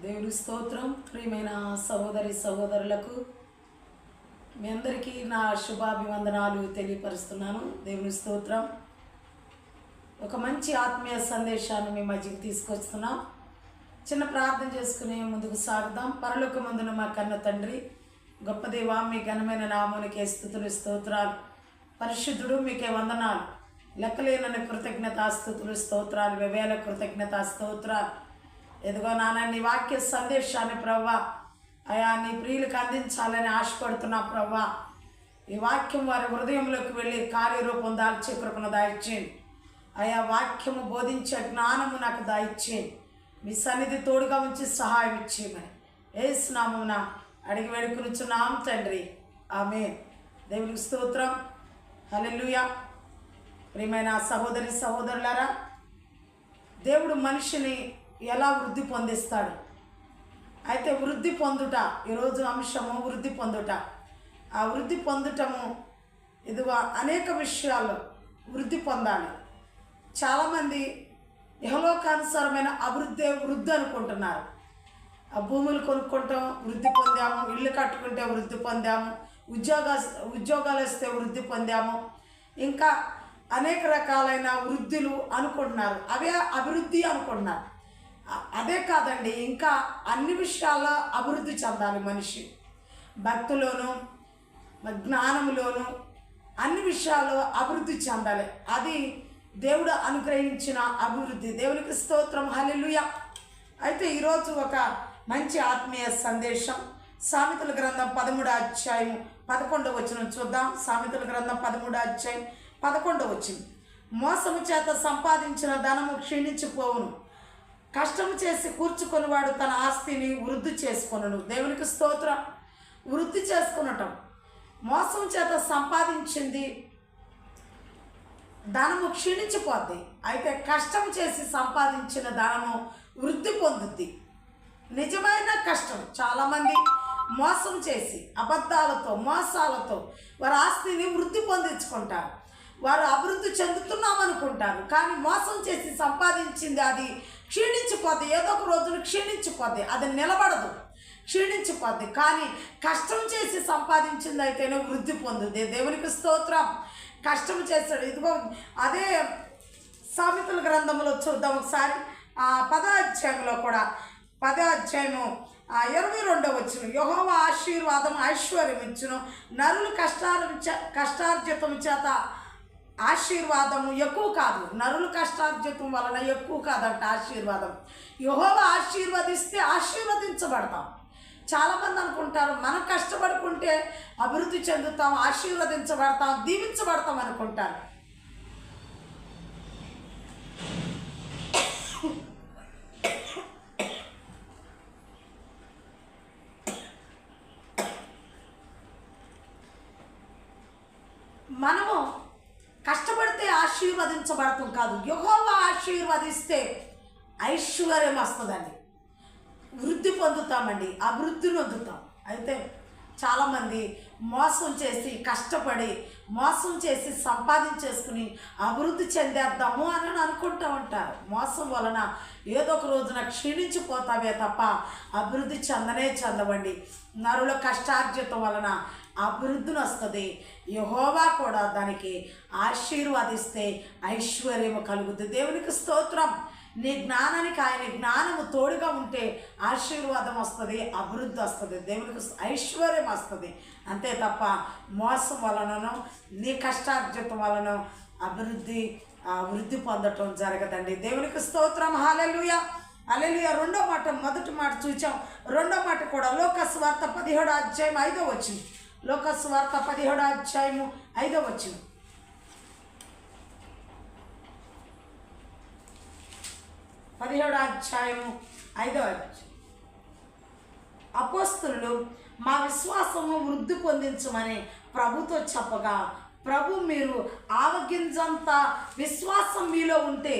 దేవుని స్తోత్రం. ప్రియమైన సహోదరి సహోదరులకు మీ అందరికీ నా శుభాభివందనాలు తెలియపరుస్తున్నాను. దేవుని స్తోత్రం. ఒక మంచి ఆత్మీయ సందేశాన్ని మీ మధ్యకి తీసుకొస్తున్నాం. చిన్న ప్రార్థన చేసుకుని ముందుకు సాగుదాం. పరలోక ముందున మా కన్న తండ్రి గొప్ప దేవా మీ ఘనమైన నామానికే స్థుతులు స్తోత్రాలు. పరిశుద్ధుడు మీకే వందనాలు. లెక్కలేనని కృతజ్ఞతాస్థుతులు స్తోత్రాలు. వెవేల కృతజ్ఞతా స్తోత్రాలు. ఎదుగో నాన్న నీ వాక్య సందేశాన్ని ప్రవ్వా. అయా నీ ప్రియులకు అందించాలని ఆశపడుతున్నా ప్రవ్వా. ఈ వాక్యం వారి హృదయంలోకి వెళ్ళి కార్యరూపం దాల్చే కృపను దాయిచ్చేయండి అయా వాక్యము బోధించే జ్ఞానము నాకు దాయిచ్చేయండి మీ సన్నిధి తోడుగా ఉంచి సహాయం ఇచ్చేయమని ఏసునామున అడిగి వేడుకునిచున్నాం తండ్రి. ఆమె దేవునికి స్తోత్రం. హలెలుయా ప్రియమైన సహోదరి సహోదరులారా దేవుడు మనిషిని ఎలా వృద్ధి పొందిస్తాడు? అయితే వృద్ధి పొందుట ఈరోజు అంశము వృద్ధి పొందుట. ఆ వృద్ధి పొందటము ఇదిగో అనేక విషయాల్లో వృద్ధి పొందాలి. చాలామంది యహలోకానుసారమైన అభివృద్ధి వృద్ధి అనుకుంటున్నారు. ఆ భూములు కొనుక్కుంటాం వృద్ధి పొందాము ఇల్లు కట్టుకుంటే వృద్ధి పొందాము ఉద్యోగ ఉద్యోగాలు వస్తే వృద్ధి పొందాము. ఇంకా అనేక రకాలైన వృద్ధులు అనుకుంటున్నారు. అవే అభివృద్ధి అనుకుంటున్నారు. అదే కాదండి ఇంకా అన్ని విషయాల్లో అభివృద్ధి చెందాలి మనిషి. భక్తిలోను జ్ఞానంలోను అన్ని విషయాల్లో అభివృద్ధి చెందాలి. అది దేవుడు అనుగ్రహించిన అభివృద్ధి. దేవునికి స్తోత్రం. హలెలుయ అయితే ఈరోజు ఒక మంచి ఆత్మీయ సందేశం. సామెతల గ్రంథం పదమూడు అధ్యాయం పదకొండవ వచ్చిన చూద్దాం. సామెతల గ్రంథం పదమూడు అధ్యాయం పదకొండవ వచ్చింది మోసము చేత సంపాదించిన ధనము క్షీణించిపోవును. కష్టము చేసి కూర్చుకొనివాడు తన ఆస్తిని వృద్ధి చేసుకొనడు దేవునికి స్తోత్రం. వృద్ధి చేసుకునటం. మోసం చేత సంపాదించింది. ధనము క్షీణించిపోద్ది. అయితే కష్టం చేసి సంపాదించిన ధనము వృద్ధి పొందుద్ది. నిజమైన కష్టం. చాలామంది మోసం చేసి అబద్ధాలతో మోసాలతో వారి ఆస్తిని వృద్ధి పొందించుకుంటారు. వారు అభివృద్ధి చెందుతున్నాం అనుకుంటారు కానీ మోసం చేసి సంపాదించింది అది క్షీణించిపోద్ది. ఏదో ఒక రోజున క్షీణించిపోద్ది. అది నిలబడదు. క్షీణించిపోద్ది. కానీ కష్టం చేసి సంపాదించింది అయితేనే వృద్ధి పొందుద్ది. దేవునికి స్తోత్రం. కష్టం చేస్తాడు ఇదిగో అదే సామెతల గ్రంథంలో చూద్దాం ఒకసారి. ఆ అధ్యాయంలో కూడా. పద అధ్యాయము ఇరవై రెండో వచ్చిన యహోవ ఆశీర్వాదం ఐశ్వర్యం ఇచ్చును. నరులు కష్టార్జ కష్టార్జితం చేత ఆశీర్వాదము ఎక్కువ కాదు. నరుల కష్టార్జితం వలన ఎక్కువ కాదంట ఆశీర్వాదం. యహోవ ఆశీర్వదిస్తే ఆశీర్వదించబడతాం. చాలామంది అనుకుంటారు మనం కష్టపడుకుంటే అభివృద్ధి చెందుతాం ఆశీర్వదించబడతాం దీవించబడతాం అనుకుంటారు. ఆశీర్వదించబడతాం కాదు. యహోవ ఆశీర్వదిస్తే ఐశ్వర్యం వస్తుందండి. వృద్ధి పొందుతామండి. అభివృద్ధిని పొందుతాం అయితే చాలామంది మోసం చేసి కష్టపడి మోసం చేసి సంపాదించేసుకుని అభివృద్ధి చెందేద్దాము అని అనుకుంటూ ఉంటారు. మోసం వలన ఏదో ఒక రోజున క్షీణించిపోతామే తప్ప అభివృద్ధి చెందనే చెందవండి. నరుల కష్టార్జితం వలన అభివృద్ధిని వస్తుంది యహోవా కూడా దానికి ఆశీర్వాదిస్తే ఐశ్వర్యము కలుగుతుంది దేవునికి స్తోత్రం. నీ జ్ఞానానికి ఆయన జ్ఞానము తోడుగా ఉంటే ఆశీర్వాదం వస్తుంది అభివృద్ధి వస్తుంది దేవునికి ఐశ్వర్యం వస్తుంది అంతే తప్ప మోసం వలనను నీ కష్టార్జితం వలన అభివృద్ధి వృద్ధి పొందటం జరగదండి. దేవునికి స్తోత్రం. హాలెలుయ అలెలుయ రెండో మాట మొదటి మాట చూచాం. రెండో మాట కూడా లోక స్వార్థ పదిహేడు అధ్యాయం ఐదో వచ్చింది లోకస్వార్త పదిహేడో అధ్యాయము ఐదో వచ్చిన పదిహేడో అధ్యాయము ఐదో అధ్యాయం అపోస్తులు మా విశ్వాసము వృద్ధి పొందించమని ప్రభుతో చెప్పగా ప్రభు మీరు ఆవగింజంత విశ్వాసం మీలో ఉంటే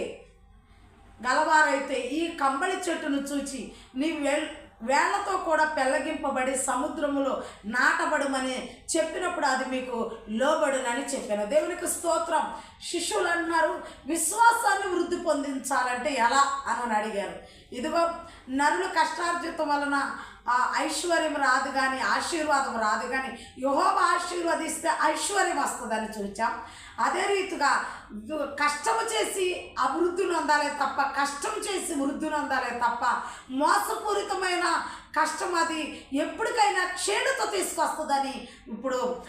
గలవారైతే ఈ కంబళి చెట్టును చూచి నీ వెల్ వేళ్ళతో కూడా పెళ్ళగింపబడి సముద్రములో నాటబడమని చెప్పినప్పుడు అది మీకు లోబడునని చెప్పాను. దేవునికి స్తోత్రం. శిష్యులు అన్నారు విశ్వాసాన్ని వృద్ధి పొందించాలంటే ఎలా అని అడిగారు. ఇదిగో నరులు కష్టార్జితం వలన ఐశ్వర్యం రాదు కానీ ఆశీర్వాదం రాదు కానీ యుహోవ ఆశీర్వదిస్తే ఐశ్వర్యం వస్తుందని చూచాం. అదే రీతిగా కష్టము చేసి అభివృద్ధిని అందాలే తప్ప కష్టం చేసి వృద్ధిని అందాలే తప్ప మోసపూరితమైన కష్టం అది ఎప్పటికైనా క్షీణత తీసుకొస్తుందని ఇప్పుడు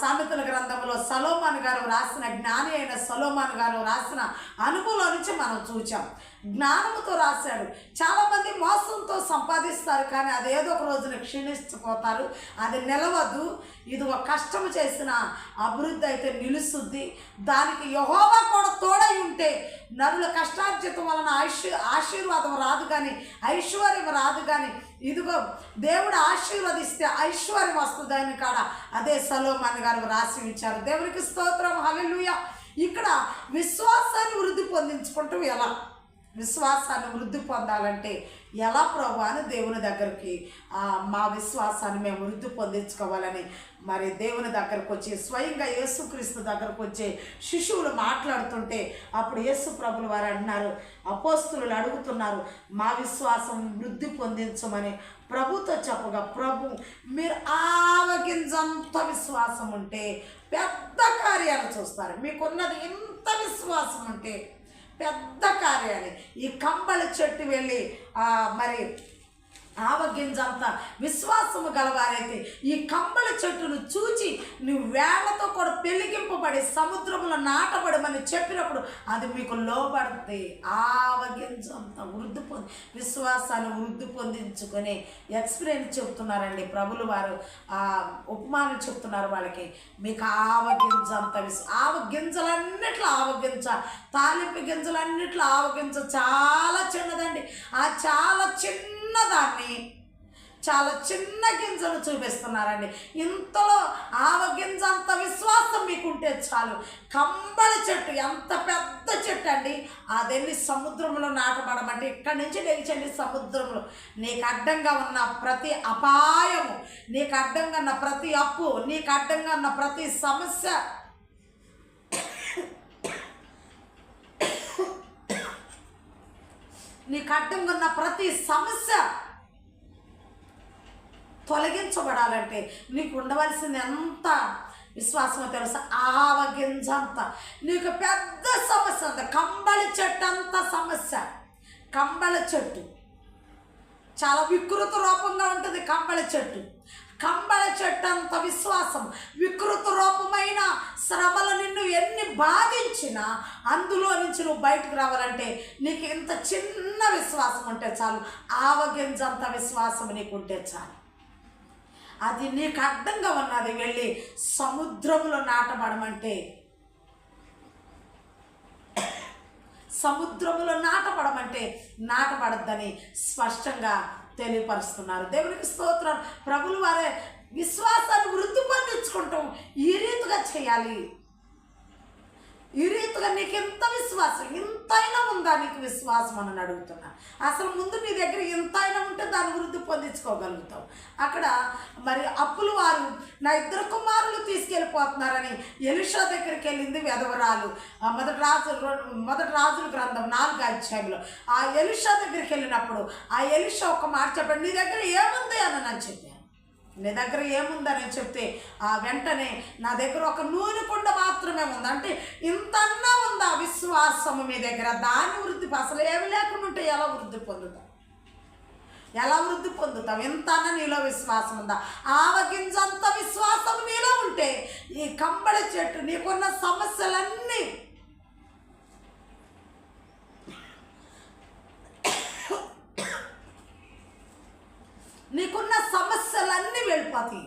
సామెతల గ్రంథంలో సలోమాన్ గారు రాసిన జ్ఞాని అయిన సలోమాన్ గారు రాసిన అనుభవం నుంచి మనం చూచాం. జ్ఞానంతో రాశాడు. చాలామంది మోసంతో సంపాదిస్తారు కానీ అది ఏదో ఒక రోజున క్షీణించిపోతారు అది నిలవదు. ఇది ఒక కష్టం చేసిన అభివృద్ధి అయితే నిలుస్తుంది దానికి యహోవా కూడా తోడై ఉంటే నరుల కష్టార్జితం వలన ఐశ్వ ఆశీర్వాదం రాదు కానీ ఐశ్వర్యం రాదు కానీ ఇదిగో దేవుడు ఆశీర్వదిస్తే ఐశ్వర్యం వస్తుందని కాడ అదే సలోమాన్ గారు రాసి ఇచ్చారు. దేవునికి స్తోత్రం. హల్లెలూయా. ఇక్కడ విశ్వాసాన్ని వృద్ధి పొందించుకుంటూ ఎలా? విశ్వాసాన్ని వృద్ధి పొందాలంటే ఎలా ప్రభు అని దేవుని దగ్గరికి మా విశ్వాసాన్ని మేము వృద్ధి పొందించుకోవాలని మరి దేవుని దగ్గరకు వచ్చి స్వయంగా యేసుక్రీస్తు దగ్గరకు వచ్చే శిశువులు మాట్లాడుతుంటే అప్పుడు యేసు ప్రభులు వారు అంటున్నారు అపోస్తులు అడుగుతున్నారు మా విశ్వాసం వృద్ధి పొందించమని ప్రభుతో చెప్పగా ప్రభు మీరు ఆవగింజంత విశ్వాసం ఉంటే పెద్ద కార్యాలు చూస్తారు. మీకున్నది ఇంత విశ్వాసం ఉంటే పెద్ద కార్యాలయం. ఈ కంబల చెట్టు వెళ్ళి మరి ఆవగింజంత విశ్వాసము గలవారైతే ఈ కంబల చెట్టును చూచి నువ్వు వేళ్ళతో కూడా పెళ్ళిగింపబడి సముద్రంలో నాటబడమని చెప్పినప్పుడు అది మీకు లోపడితే ఆవగింజంత వృద్ధి పొంది విశ్వాసాన్ని వృద్ధి పొందించుకొని ఎక్స్పీరియన్స్ చెప్తున్నారండి ప్రభులు వారు. ఆ ఉపమానం చెప్తున్నారు వాళ్ళకి. మీకు ఆవగింజంత విశ్వ ఆవగింజలన్నిట్లో ఆవగింజ తాలింపు గింజలన్నిట్లో ఆవగింజ చాలా చిన్నదండి. ఆ చాలా చిన్నదాన్ని చాలా చిన్న గింజలు చూపిస్తున్నారండి. ఇంతలో ఆవ గింజ అంత విశ్వాసం మీకుంటే చాలు. కంబళ చెట్టు ఎంత పెద్ద చెట్టు అండి. అది వెళ్ళి సముద్రంలో నాటబడమంటే ఇక్కడి నుంచి లేచండి సముద్రంలో నీకు అడ్డంగా ఉన్న ప్రతి అపాయము నీకు అడ్డంగా ఉన్న ప్రతి అప్పు నీకు అడ్డంగా ఉన్న ప్రతి సమస్య నీకు అడ్డంగా ఉన్న ప్రతి సమస్య తొలగించబడాలంటే నీకు ఉండవలసింది ఎంత? విశ్వాసమో తెలుసా ఆవగింజంత నీకు పెద్ద సమస్య అంత కంబళి చెట్టు అంత సమస్య. కంబళ చెట్టు. చాలా వికృత రూపంగా ఉంటుంది కంబళ చెట్టు. కంబళ చెట్టు అంత విశ్వాసం వికృత రూపమైన శ్రమలు నిన్ను ఎన్ని బాధించినా అందులో నుంచి నువ్వు బయటకు రావాలంటే నీకు ఇంత చిన్న విశ్వాసం ఉంటే చాలు. ఆవగింజంత విశ్వాసం నీకు ఉంటే చాలు. అది నీకు అడ్డంగా ఉన్నది వెళ్ళి సముద్రంలో నాటబడమంటే. సముద్రములో నాటపడమంటే నాటపడద్దని స్పష్టంగా తెలియపరుస్తున్నారు. దేవునికి స్తోత్రం. ప్రభులు వారే విశ్వాసాన్ని వృద్ధి పొందించుకుంటాం ఈ రీతిగా చేయాలి. ఈ రీతిగా నీకు ఎంత విశ్వాసం? ఇంతైనా ఉందా నీకు విశ్వాసం అని అడుగుతున్నా. అసలు ముందు నీ దగ్గర ఎంతైనా ఉంటే దాని వృద్ధి పొందించుకోగలుగుతావు. అక్కడ మరి అప్పులు వారు నా ఇద్దరు కుమారులు తీసుకెళ్ళిపోతున్నారని ఎలిషా దగ్గరికి వెళ్ళింది వెధవరాలు ఆ మొదటి రాజు మొదటి రాజుల గ్రంథం నాలుగు అధ్యాయంలో ఆ ఎలిషా దగ్గరికి వెళ్ళినప్పుడు ఆ ఎలిషా ఒక మాట చెప్పండి నీ దగ్గర ఏముంది అని నేను చెప్పాను. నీ దగ్గర ఏముందని చెప్తే ఆ వెంటనే నా దగ్గర ఒక నూనె కుండ మాత్రమే ఉంది? అంటే ఇంతన్నా ఉందా విశ్వాసము మీ దగ్గర? దాన్ని వృద్ధి అసలు ఏమి లేకుండా ఉంటే ఎలా వృద్ధి పొందుతాం? ఎలా వృద్ధి పొందుతాం? ఎంతన్నా నీలో విశ్వాసం ఉందా? ఆవగించంత విశ్వాసం నీలో ఉంటే ఈ కంబళి చెట్టు నీకున్న సమస్యలన్నీ నీకున్న సమస్యలన్నీ వెళ్ళిపోతాయి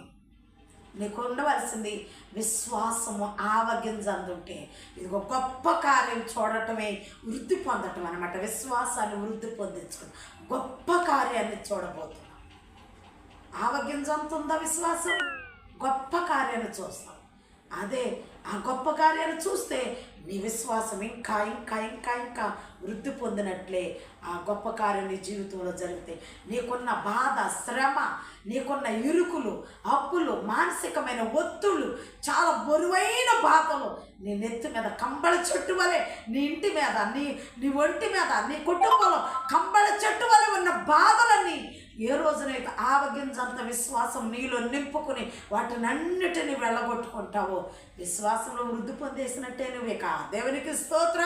నీకు ఉండవలసింది విశ్వాసము ఆవగింజందుంటే ఇది ఒక గొప్ప కార్యం చూడటమే వృద్ధి పొందటం అనమాట విశ్వాసాన్ని వృద్ధి పొందించుకుని గొప్ప కార్యాన్ని చూడబోతున్నాం. ఆవగింజంత ఉందా విశ్వాసం? గొప్ప కార్యాన్ని చూస్తాం. అదే ఆ గొప్ప కార్యాలు చూస్తే నీ విశ్వాసం ఇంకా ఇంకా ఇంకా ఇంకా వృద్ధి పొందినట్లే ఆ గొప్ప కార్యం నీ జీవితంలో జరిగితే. నీకున్న బాధ శ్రమ నీకున్న ఇరుకులు అప్పులు మానసికమైన ఒత్తులు చాలా బరువైన బాధలు నీ నెత్తి మీద కంబళ చెట్టు వలె నీ ఇంటి మీద నీ నీ ఒంటి మీద నీ కుటుంబంలో కంబళ చెట్టు వలె ఉన్న బాధలన్నీ ఏ రోజునైతే ఆవగింజంత విశ్వాసం నీలో నింపుకుని వాటిని అన్నిటిని వెళ్ళగొట్టుకుంటావో? విశ్వాసంలో వృద్ధి పొందేసినట్టే నువ్వే కా. దేవునికి స్తోత్ర.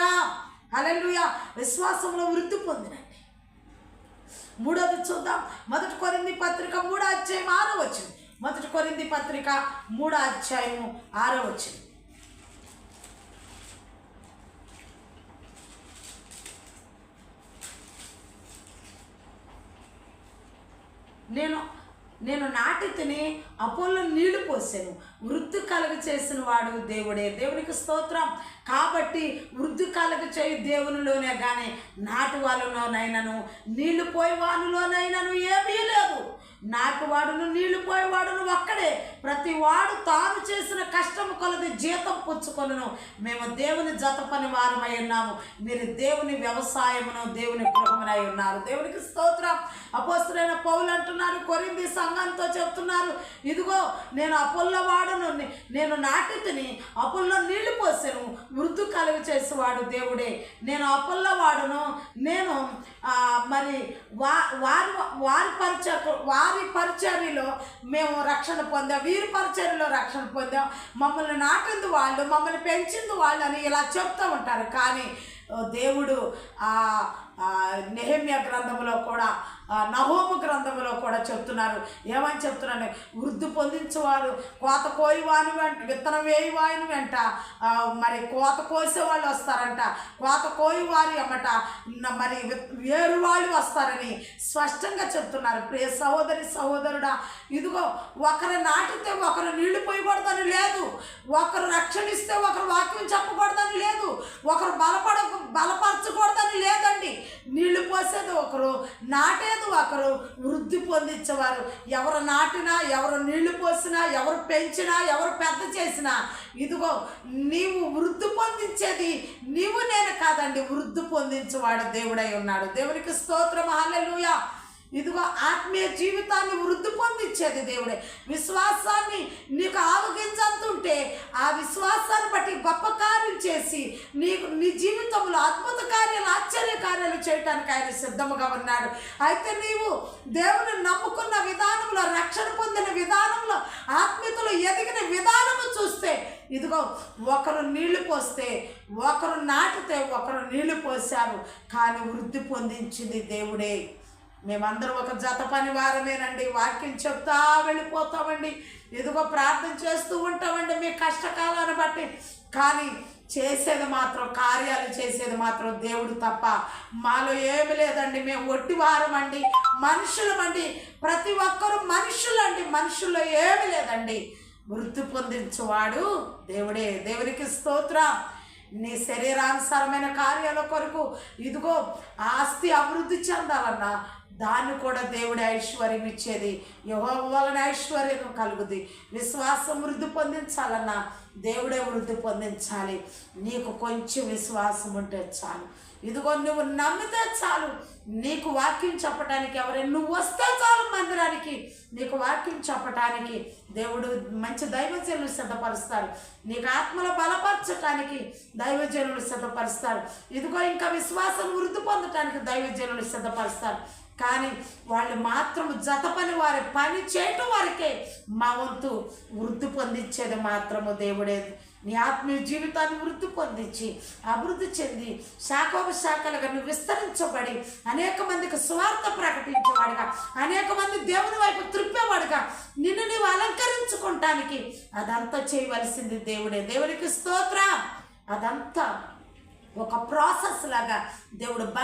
అలెలుయా విశ్వాసంలో వృద్ధి పొందినట్టే. మూడోది చూద్దాం. మొదటి కొరింది పత్రిక మూడో అధ్యాయం ఆరో వచ్చింది మొదటి కొరింది పత్రిక మూడో అధ్యాయము ఆరో వచ్చింది నేను నేను నాటి అపోలో నీళ్ళు పోసాను. వృద్ధి కలుగ చేసిన వాడు దేవుడే. దేవునికి స్తోత్రం. కాబట్టి వృద్ధి కలుగ చేయు దేవునిలోనే కానీ నాటు వాళ్ళలోనైనాను నీళ్ళు పోయి ఏమీ లేదు. నాటువాడును నీళ్ళు పోయేవాడును ఒక్కడే. ప్రతి వాడు తాను చేసిన కష్టము కొలది జీతం పుచ్చుకొనును. మేము దేవుని జత పని వారమై ఉన్నాము. మీరు దేవుని వ్యవసాయమును దేవుని గృహమునై ఉన్నారు. దేవునికి స్తోత్రం. అపోస్తులైన పౌలు అంటున్నారు కొరింది సంఘంతో చెప్తున్నారు ఇదిగో నేను అపోల్లో వాడు నే- నేను నాటితిని అప్పుల్లో నీళ్ళు పోసాను. వృద్ధి కలుగు చేసేవాడు దేవుడే. నేను అప్పుల్లో వాడును. నేను మరి వా వారి వారి పరిచయ వారి పరిచర్యలో మేము రక్షణ పొందాం. వీరి పరిచర్యలో రక్షణ పొందాం. మమ్మల్ని నాటింది వాళ్ళు మమ్మల్ని పెంచింది వాళ్ళు అని ఇలా చెప్తూ ఉంటారు. కానీ దేవుడు నెహమ్య గ్రంథంలో కూడా నహోము గ్రంథంలో కూడా చెప్తున్నారు. ఏమని చెప్తున్నాను వృద్ధి పొందించేవారు కోత కోయివాని వెంట విత్తనం వేయి వెంట మరి కోత కోసే వాళ్ళు వస్తారంట. కోత కోయి వారి అమ్మట మరి వేరు వాళ్ళు వస్తారని స్పష్టంగా చెప్తున్నారు. ప్రియ సహోదరి సహోదరుడా ఇదిగో ఒకరు నాటితే ఒకరు నీళ్ళు పోయకూడదని లేదు. ఒకరు రక్షణిస్తే ఒకరు వాక్యం చెప్పకూడదని లేదు. ఒకరు బలపడ బలపరచకూడదని లేదండి. నీళ్ళు పోసేది ఒకరు నాటే నాటేది ఒకరు వృద్ధి పొందించేవారు. ఎవరు నాటినా ఎవరు నీళ్ళు పోసినా ఎవరు పెంచినా ఎవరు పెద్ద చేసినా ఇదిగో నీవు వృద్ధి పొందించేది నీవు నేను కాదండి. వృద్ధి పొందించేవాడు దేవుడై ఉన్నాడు. దేవునికి స్తోత్రం. హల్లెలూయా. ఇదిగో ఆత్మీయ జీవితాన్ని వృద్ధి పొందించేది దేవుడే. విశ్వాసాన్ని నీకు ఆవగించంతుంటే ఆ విశ్వాసాన్ని బట్టి గొప్ప కార్యం చేసి నీకు నీ జీవితంలో అద్భుత కార్యాలు ఆశ్చర్య కార్యాలు చేయటానికి ఆయన సిద్ధముగా ఉన్నాడు. అయితే నీవు దేవుని నమ్ముకున్న విధానంలో రక్షణ పొందిన విధానంలో ఆత్మీయతలు ఎదిగిన విధానము చూస్తే ఇదిగో ఒకరు నీళ్ళు పోస్తే ఒకరు నాటితే ఒకరు నీళ్ళు పోశారు. కానీ వృద్ధి పొందించింది దేవుడే. మేమందరం ఒక జత పని వారమేనండి. వాక్యం చెప్తా వెళ్ళిపోతామండి. ఎదుగో ప్రార్థన చేస్తూ ఉంటామండి మీ కష్టకాలాన్ని బట్టి. కానీ చేసేది మాత్రం కార్యాలు చేసేది మాత్రం దేవుడు తప్ప మాలో ఏమి లేదండి. మేము ఒట్టి వారమండి మనుషులమండి. ప్రతి ఒక్కరు మనుషులండి. మనుషుల్లో ఏమి లేదండి. వృద్ధి పొందించువాడు దేవుడే. దేవునికి స్తోత్రం. నీ శరీరానుసారమైన కార్యాల కొరకు ఇదిగో ఆస్తి అభివృద్ధి చెందాలన్నా దాన్ని కూడా దేవుడి ఐశ్వర్యం ఇచ్చేది. యహో వలన ఐశ్వర్యం కలుగుద్ది విశ్వాసం వృద్ధి పొందించాలన్నా దేవుడే వృద్ధి పొందించాలి. నీకు కొంచెం విశ్వాసం ఉంటే చాలు. ఇదిగో నువ్వు నమ్మితే చాలు. నీకు వాక్యం చెప్పడానికి ఎవరైనా నువ్వు వస్తే చాలు మందిరానికి. నీకు వాక్యం చెప్పటానికి దేవుడు మంచి దైవజనులు సిద్ధపరుస్తారు. నీకు ఆత్మలో బలపరచటానికి దైవజనులు సిద్ధపరుస్తారు. ఇదిగో ఇంకా విశ్వాసం వృద్ధి పొందటానికి దైవజనులు సిద్ధపరుస్తారు. కానీ వాళ్ళు మాత్రం జత పని వారి పని చేయటం వారికే మా వంతు వృద్ధి పొందించేది మాత్రము దేవుడే. నీ ఆత్మీయ జీవితాన్ని వృద్ధి పొందించి అభివృద్ధి చెంది శాఖోపశాఖలుగా నువ్వు విస్తరించబడి అనేక మందికి స్వార్థ ప్రకటించేవాడుగా అనేక మంది దేవుని వైపు త్రిప్పేవాడుగా నిన్ను నీవు అలంకరించుకుంటానికి అదంతా చేయవలసింది దేవుడే. దేవునికి స్తోత్ర. అదంతా ఒక ప్రాసెస్ లాగా దేవుడు